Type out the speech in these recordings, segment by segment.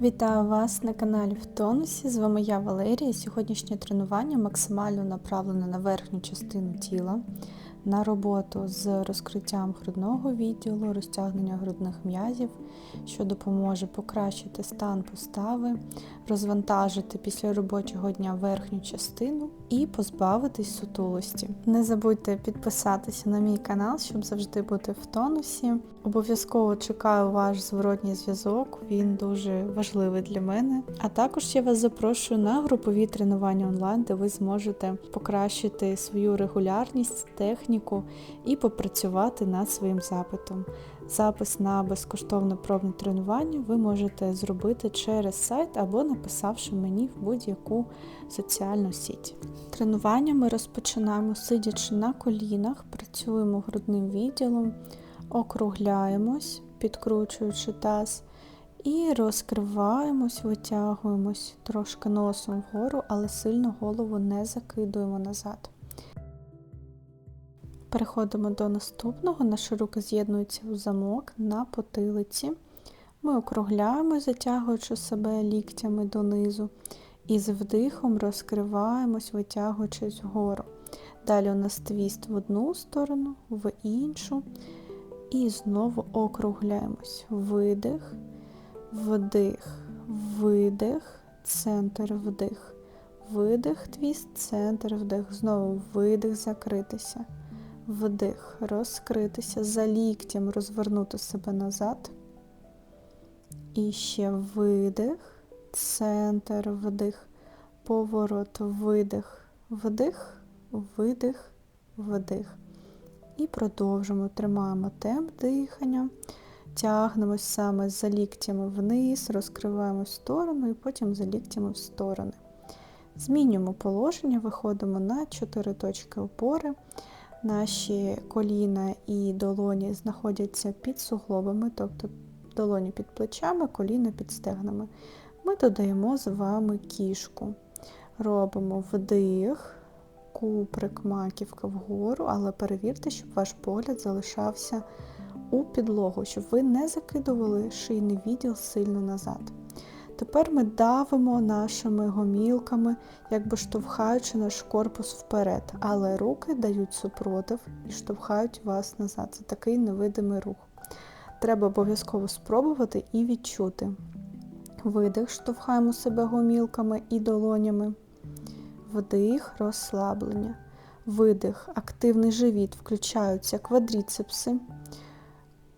Вітаю вас на каналі в тонусі. З вами я Валерія. Сьогоднішнє тренування максимально направлене на верхню частину тіла, на роботу з розкриттям грудного відділу, розтягнення грудних м'язів, що допоможе покращити стан постави, розвантажити після робочого дня верхню частину і позбавитись сутулості. Не забудьте підписатися на мій канал, щоб завжди бути в тонусі. Обов'язково чекаю ваш зворотній зв'язок, він дуже важливий для мене. А також я вас запрошую на групові тренування онлайн, де ви зможете покращити свою регулярність, техніку і попрацювати над своїм запитом. Запис на безкоштовне пробне тренування ви можете зробити через сайт або написавши мені в будь-яку соціальну сіть. Тренування ми розпочинаємо сидячи на колінах, працюємо грудним відділом, округляємось, підкручуючи таз, і розкриваємось, витягуємось трошки носом вгору, але сильно голову не закидуємо назад. Переходимо до наступного. Наші руки з'єднуються у замок на потилиці. Ми округляємо, затягуючи себе ліктями донизу. І з вдихом розкриваємось, витягуючись вгору. Далі у нас твіст в одну сторону, в іншу. І знову округляємось. Видих, вдих, видих, центр вдих. Видих, твіст, центр вдих. Знову видих, закритися. Вдих, розкритися, за ліктям розвернути себе назад. І ще видих, центр, вдих, поворот, видих, вдих, видих, вдих. І продовжимо, тримаємо темп дихання, тягнемось саме за ліктями вниз, розкриваємо в сторону і потім за ліктями в сторони. Змінюємо положення, виходимо на 4 точки опори. Наші коліна і долоні знаходяться під суглобами, тобто долоні під плечами, коліна під стегнами. Ми додаємо з вами кішку. Робимо вдих, куприк, маківка вгору, але перевірте, щоб ваш погляд залишався у підлогу, щоб ви не закидували шийний відділ сильно назад. Тепер ми давимо нашими гомілками, якби штовхаючи наш корпус вперед, але руки дають супротив і штовхають вас назад. Це такий невидимий рух. Треба обов'язково спробувати і відчути. Видих, штовхаємо себе гомілками і долонями. Вдих, розслаблення. Видих, активний живіт, включаються квадріцепси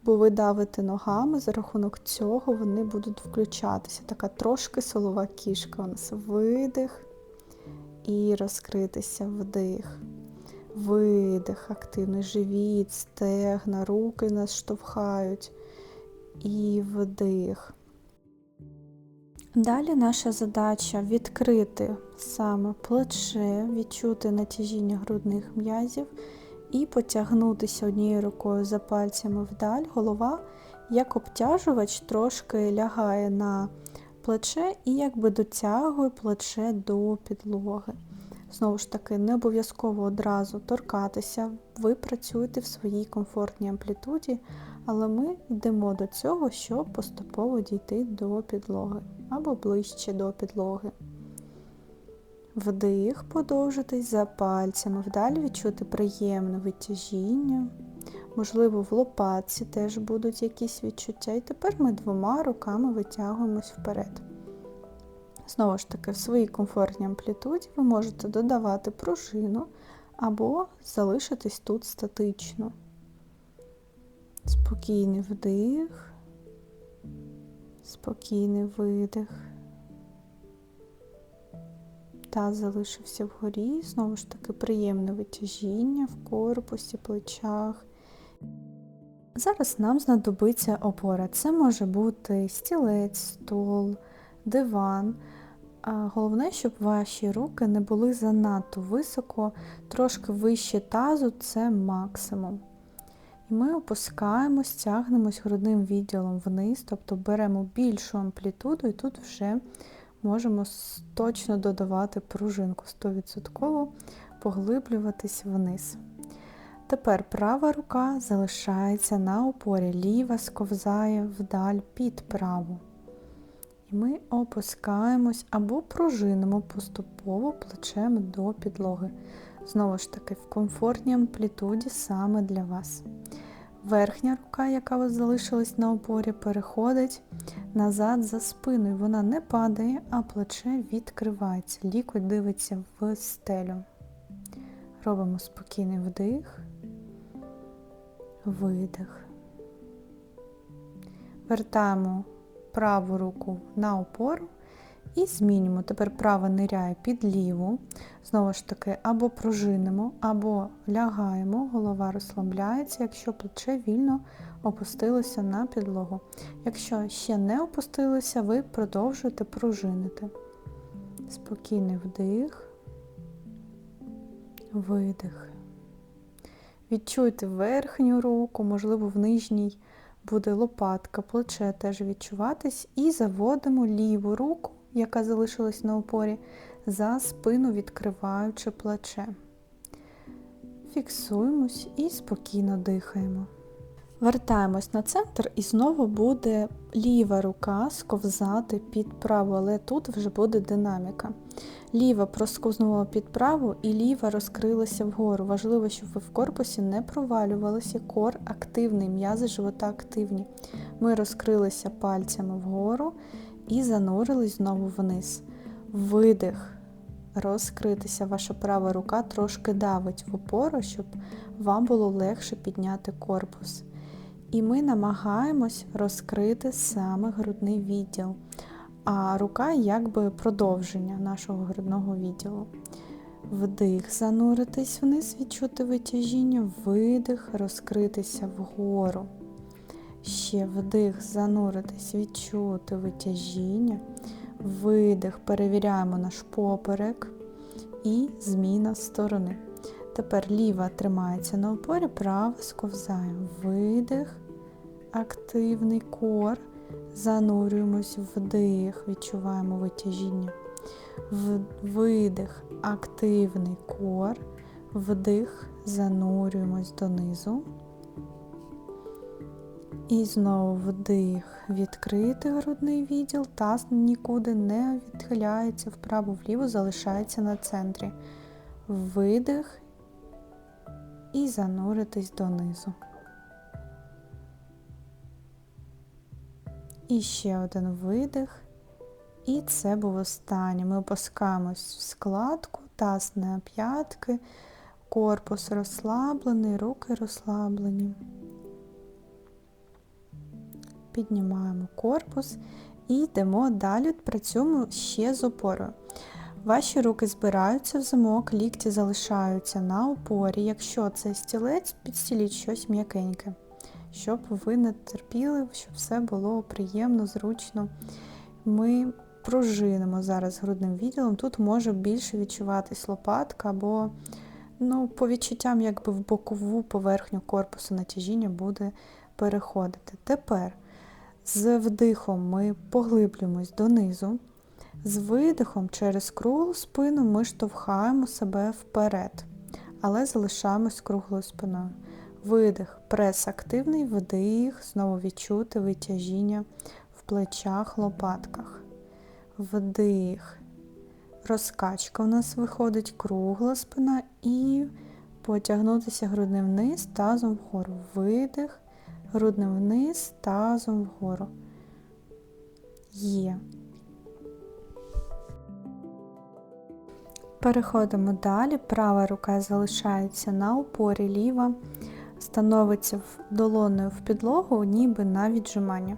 бо ви давите ногами, за рахунок цього вони будуть включатися. Така трошки солова кішка у нас. Видих і розкритися вдих. Видих, активний живіт, стегна, руки нас штовхають. І вдих. Далі наша задача відкрити саме плече, відчути натяжіння грудних м'язів і потягнутися однією рукою за пальцями вдаль, голова, як обтяжувач, трошки лягає на плече і якби дотягує плече до підлоги. Знову ж таки, не обов'язково одразу торкатися, ви працюєте в своїй комфортній амплітуді, але ми йдемо до цього, щоб поступово дійти до підлоги або ближче до підлоги. Вдих, подовжитись за пальцями, вдалі відчути приємне витяжіння. Можливо, в лопатці теж будуть якісь відчуття. І тепер ми двома руками витягуємось вперед. Знову ж таки, в своїй комфортній амплітуді ви можете додавати пружину або залишитись тут статично. Спокійний вдих, спокійний видих таз залишився вгорі, знову ж таки, приємне витяжіння в корпусі, плечах. Зараз нам знадобиться опора. Це може бути стілець, стол, диван. Головне, щоб ваші руки не були занадто високо, трошки вище тазу це максимум. І ми опускаємось, тягнемось грудним відділом вниз, тобто беремо більшу амплітуду і тут вже можемо точно додавати пружинку 100%, поглиблюватись вниз. Тепер права рука залишається на опорі, ліва сковзає вдаль під праву. І ми опускаємось або пружинимо поступово плечем до підлоги. Знову ж таки, в комфортній амплітуді саме для вас. Верхня рука, яка вас залишилась на опорі, переходить назад за спиною. Вона не падає, а плече відкривається. Лікоть дивиться в стелю. Робимо спокійний вдих, видих. Вертаємо праву руку на опору і змінюємо. Тепер права ниряє під ліву. Знову ж таки, або пружинимо, або лягаємо, голова розслабляється, якщо плече вільно опустилося на підлогу. Якщо ще не опустилося, ви продовжуєте пружинити. Спокійний вдих, видих. Відчуйте верхню руку, можливо, в нижній буде лопатка, плече теж відчуватись, і заводимо ліву руку, яка залишилась на опорі, за спину відкриваючи плече. Фіксуємось і спокійно дихаємо. Вертаємось на центр і знову буде ліва рука сковзати під праву, але тут вже буде динаміка. Ліва просковзнула під праву і ліва розкрилася вгору. Важливо, щоб ви в корпусі не провалювалися. Кор активний, м'язи живота активні. Ми розкрилися пальцями вгору і занурились знову вниз. Видих. Розкритися. Ваша права рука трошки давить в опору, щоб вам було легше підняти корпус. І ми намагаємось розкрити саме грудний відділ, а рука якби продовження нашого грудного відділу. Вдих, зануритись вниз, відчути витяжіння, видих, розкритися вгору. Ще вдих, зануритись, відчути витяжіння, видих, перевіряємо наш поперек і зміна сторони. Тепер ліва тримається на опорі, права сковзає. Видих, активний кор. Занурюємось вдих, відчуваємо витяжіння. Видих, активний кор. Вдих, занурюємось донизу. І знову вдих, відкритий грудний відділ, таз нікуди не відхиляється вправо-вліво, залишається на центрі. Видих і зануритись донизу. І ще один видих. І це був останній. Ми опускаємось в складку, таз на п'ятки, корпус розслаблений, руки розслаблені. Піднімаємо корпус і йдемо далі, працюємо ще з опорою. Ваші руки збираються в замок, лікті залишаються на опорі. Якщо це стілець, підстіліть щось м'якеньке, щоб ви не терпіли, щоб все було приємно, зручно. Ми пружинимо зараз грудним відділом. Тут може більше відчуватись лопатка, або ну, по відчуттям якби в бокову поверхню корпусу натяжіння буде переходити. Тепер з вдихом ми поглиблюємось донизу. З видихом через круглу спину ми штовхаємо себе вперед, але залишаємось круглою спиною. Видих, прес активний, вдих, знову відчути витяжіння в плечах, лопатках. Вдих. Розкачка у нас виходить кругла спина і потягнутися грудним вниз, тазом вгору. Видих, грудним вниз, тазом вгору. Є. Переходимо далі. Права рука залишається на опорі, ліва становиться долоною в підлогу, ніби на віджимання.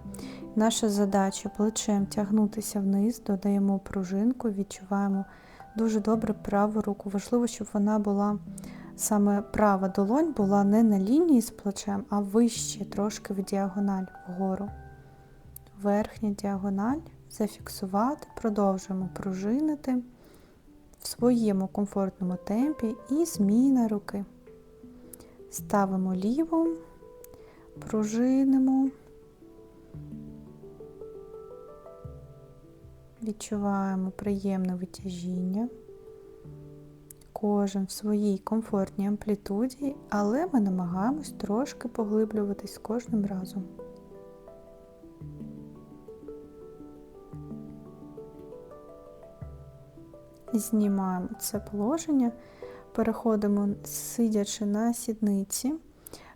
Наша задача плечем тягнутися вниз, додаємо пружинку, відчуваємо дуже добре праву руку. Важливо, щоб вона була саме права долонь була не на лінії з плечем, а вище, трошки в діагональ вгору. Верхня діагональ, зафіксувати, продовжуємо пружинити в своєму комфортному темпі і зміна руки. Ставимо ліву, пружинимо, відчуваємо приємне витяжіння. Кожен в своїй комфортній амплітуді, але ми намагаємось трошки поглиблюватись кожним разом. знімаємо це положення, переходимо, сидячи на сідниці.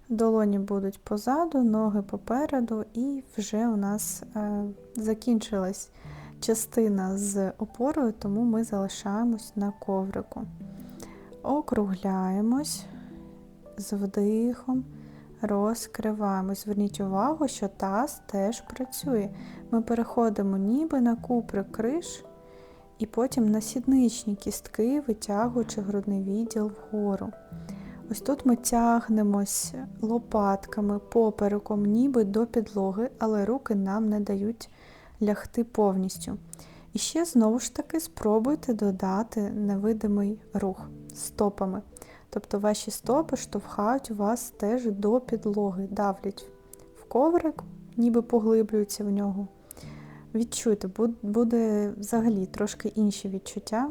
Долоні будуть позаду, ноги попереду, і вже у нас е, закінчилась частина з опорою, тому ми залишаємось на коврику. Округляємось з вдихом, розкриваємось. Зверніть увагу, що таз теж працює. Ми переходимо ніби на куприк криш, і потім на сідничні кістки, витягуючи грудний відділ вгору. Ось тут ми тягнемось лопатками, попереком, ніби до підлоги, але руки нам не дають лягти повністю. І ще знову ж таки спробуйте додати невидимий рух стопами. Тобто ваші стопи штовхають вас теж до підлоги, давлять в коврик, ніби поглиблюються в нього. Відчуйте, буде взагалі трошки інші відчуття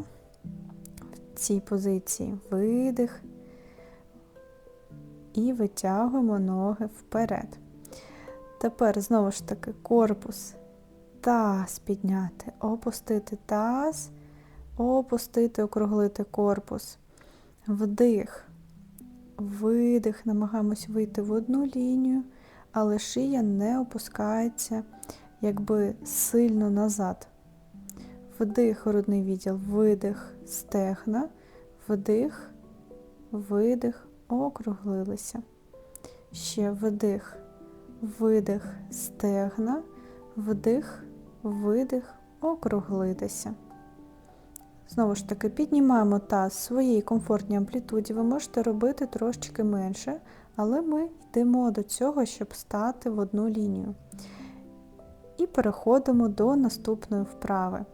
в цій позиції. Видих. І витягуємо ноги вперед. Тепер, знову ж таки, корпус, таз підняти, опустити таз, опустити, округлити корпус. Вдих, видих, намагаємось вийти в одну лінію, але шия не опускається якби сильно назад. Вдих, грудний відділ, видих, стегна, вдих, видих, округлилися. Ще вдих, видих, стегна, вдих, видих, округлитися. Знову ж таки, піднімаємо таз в своїй комфортній амплітуді. Ви можете робити трошечки менше, але ми йдемо до цього, щоб стати в одну лінію. І переходимо до наступної вправи.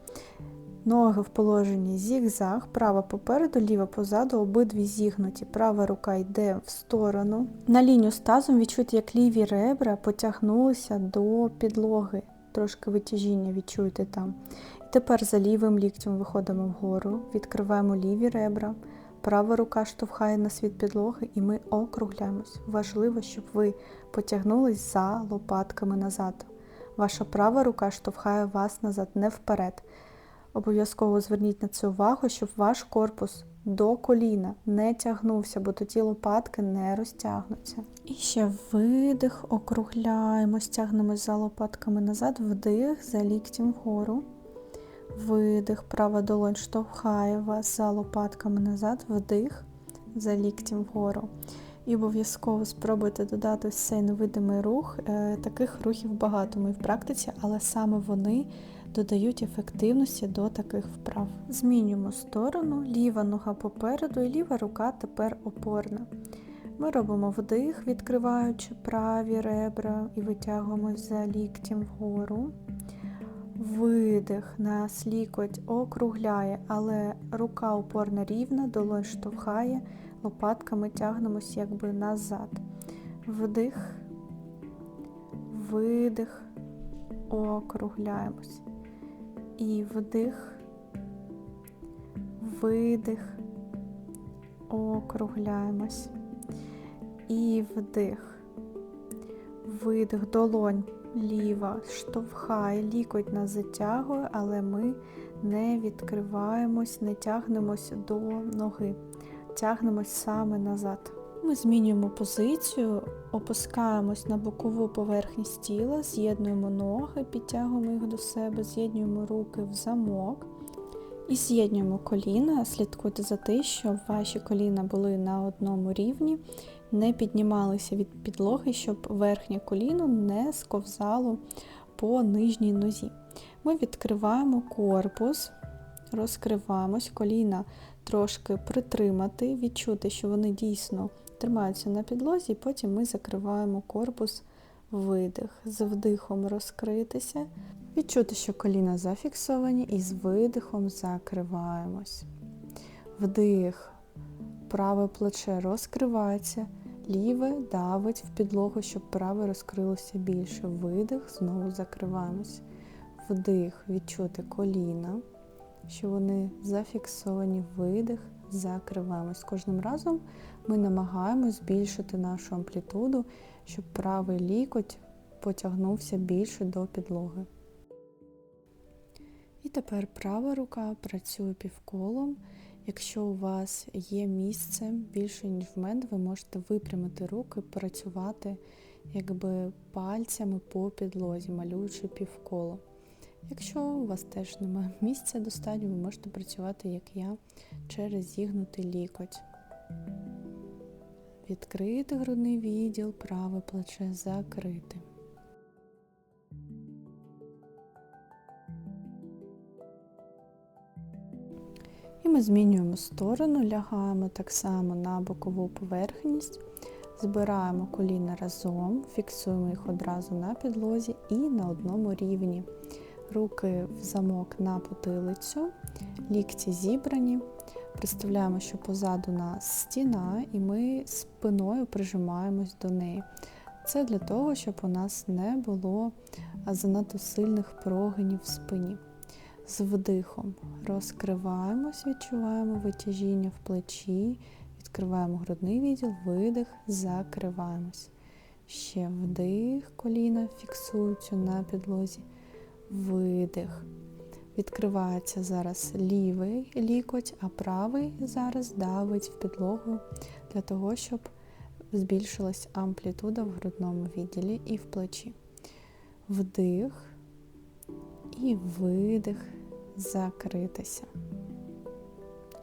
Ноги в положенні зігзаг, права попереду, ліва позаду, обидві зігнуті. Права рука йде в сторону. На лінію з тазом відчуйте, як ліві ребра потягнулися до підлоги. Трошки витяжіння відчуйте там. І тепер за лівим ліктем виходимо вгору, відкриваємо ліві ребра. Права рука штовхає на світ підлоги, і ми округляємось. Важливо, щоб ви потягнулись за лопатками назад. Ваша права рука штовхає вас назад, не вперед. Обов'язково зверніть на це увагу, щоб ваш корпус до коліна не тягнувся, бо тоді лопатки не розтягнуться. І ще видих, округляємо, стягнемось за лопатками назад, вдих, за ліктем вгору. Видих, права долонь штовхає вас за лопатками назад, вдих, за ліктем вгору. І обов'язково спробуйте додати цей невидимий рух. Е, таких рухів багато ми в практиці, але саме вони додають ефективності до таких вправ. Змінюємо сторону, ліва нога попереду і ліва рука тепер опорна. Ми робимо вдих, відкриваючи праві ребра і витягуємось за ліктем вгору. Видих, нас лікоть округляє, але рука опорна рівна, долонь штовхає, лопатками тягнемось якби назад. Вдих, видих, округляємось. І вдих, видих, округляємось. І вдих, видих, долонь ліва, штовхає, лікоть нас затягує, але ми не відкриваємось, не тягнемось до ноги, тягнемось саме назад. Ми змінюємо позицію, опускаємось на бокову поверхність тіла, з'єднуємо ноги, підтягуємо їх до себе, з'єднуємо руки в замок і з'єднуємо коліна. Слідкуйте за те, щоб ваші коліна були на одному рівні, не піднімалися від підлоги, щоб верхнє коліно не сковзало по нижній нозі. Ми відкриваємо корпус, розкриваємось, коліна трошки притримати, відчути, що вони дійсно тримаються на підлозі, і потім ми закриваємо корпус видих. З вдихом розкритися, відчути, що коліна зафіксовані, і з видихом закриваємось. Вдих, праве плече розкривається, ліве давить в підлогу, щоб праве розкрилося більше. Видих, знову закриваємось. Вдих, відчути коліна, що вони зафіксовані, видих, закриваємось. Кожним разом ми намагаємось збільшити нашу амплітуду, щоб правий лікоть потягнувся більше до підлоги. І тепер права рука працює півколом. Якщо у вас є місце більше, ніж в мене, ви можете випрямити руки, працювати якби пальцями по підлозі, малюючи півколо. Якщо у вас теж немає місця достатньо, ви можете працювати, як я, через зігнутий лікоть. Відкрити грудний відділ, праве плече закрити. І ми змінюємо сторону, лягаємо так само на бокову поверхність, збираємо коліна разом, фіксуємо їх одразу на підлозі і на одному рівні. Руки в замок на потилицю, лікті зібрані. Представляємо, що позаду нас стіна, і ми спиною прижимаємось до неї. Це для того, щоб у нас не було занадто сильних прогинів в спині. З вдихом розкриваємось, відчуваємо витяжіння в плечі, відкриваємо грудний відділ, видих, закриваємось. Ще вдих, коліна фіксуються на підлозі, видих. Відкривається зараз лівий лікоть, а правий зараз давить в підлогу для того, щоб збільшилась амплітуда в грудному відділі і в плечі. Вдих і видих, закритися.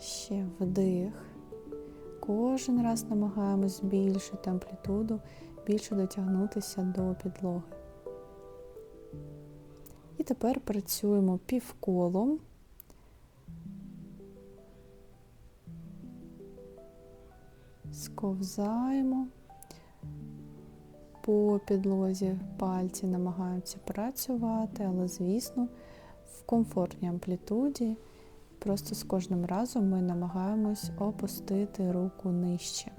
Ще вдих. Кожен раз намагаємось збільшити амплітуду, більше дотягнутися до підлоги. І тепер працюємо півколом. Сковзаємо по підлозі пальці намагаються працювати, але, звісно, в комфортній амплітуді. Просто з кожним разом ми намагаємось опустити руку нижче.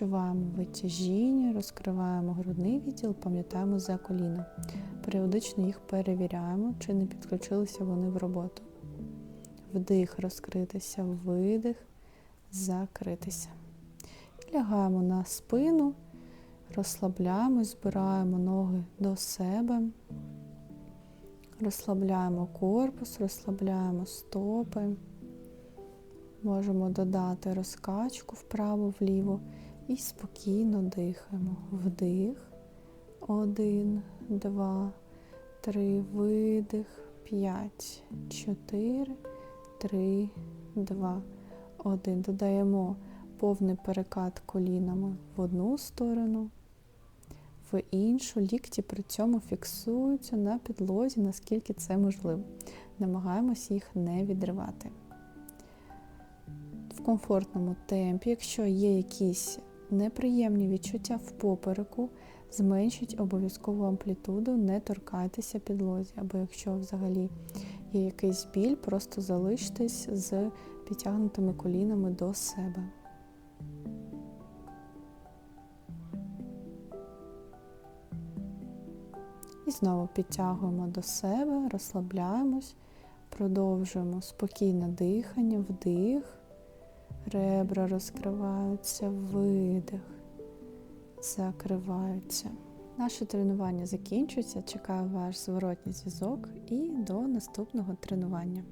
Відчуваємо витяжіння, розкриваємо грудний відділ, пам'ятаємо за коліна. Періодично їх перевіряємо, чи не підключилися вони в роботу. Вдих, розкритися, видих, закритися. Лягаємо на спину, розслабляємось, збираємо ноги до себе, розслабляємо корпус, розслабляємо стопи. Можемо додати розкачку вправо-вліво і спокійно дихаємо. Вдих. Один, два, три, видих, п'ять, чотири, три, два, один. Додаємо повний перекат колінами в одну сторону, в іншу. Лікті при цьому фіксуються на підлозі, наскільки це можливо. Намагаємось їх не відривати. В комфортному темпі, якщо є якісь неприємні відчуття в попереку, зменшіть обов'язкову амплітуду, не торкайтеся підлозі, або якщо взагалі є якийсь біль, просто залиштесь з підтягнутими колінами до себе. І знову підтягуємо до себе, розслабляємось, продовжуємо спокійне дихання, вдих, ребра розкриваються, видих, закриваються. Наше тренування закінчується. Чекаю ваш зворотній зв'язок і до наступного тренування.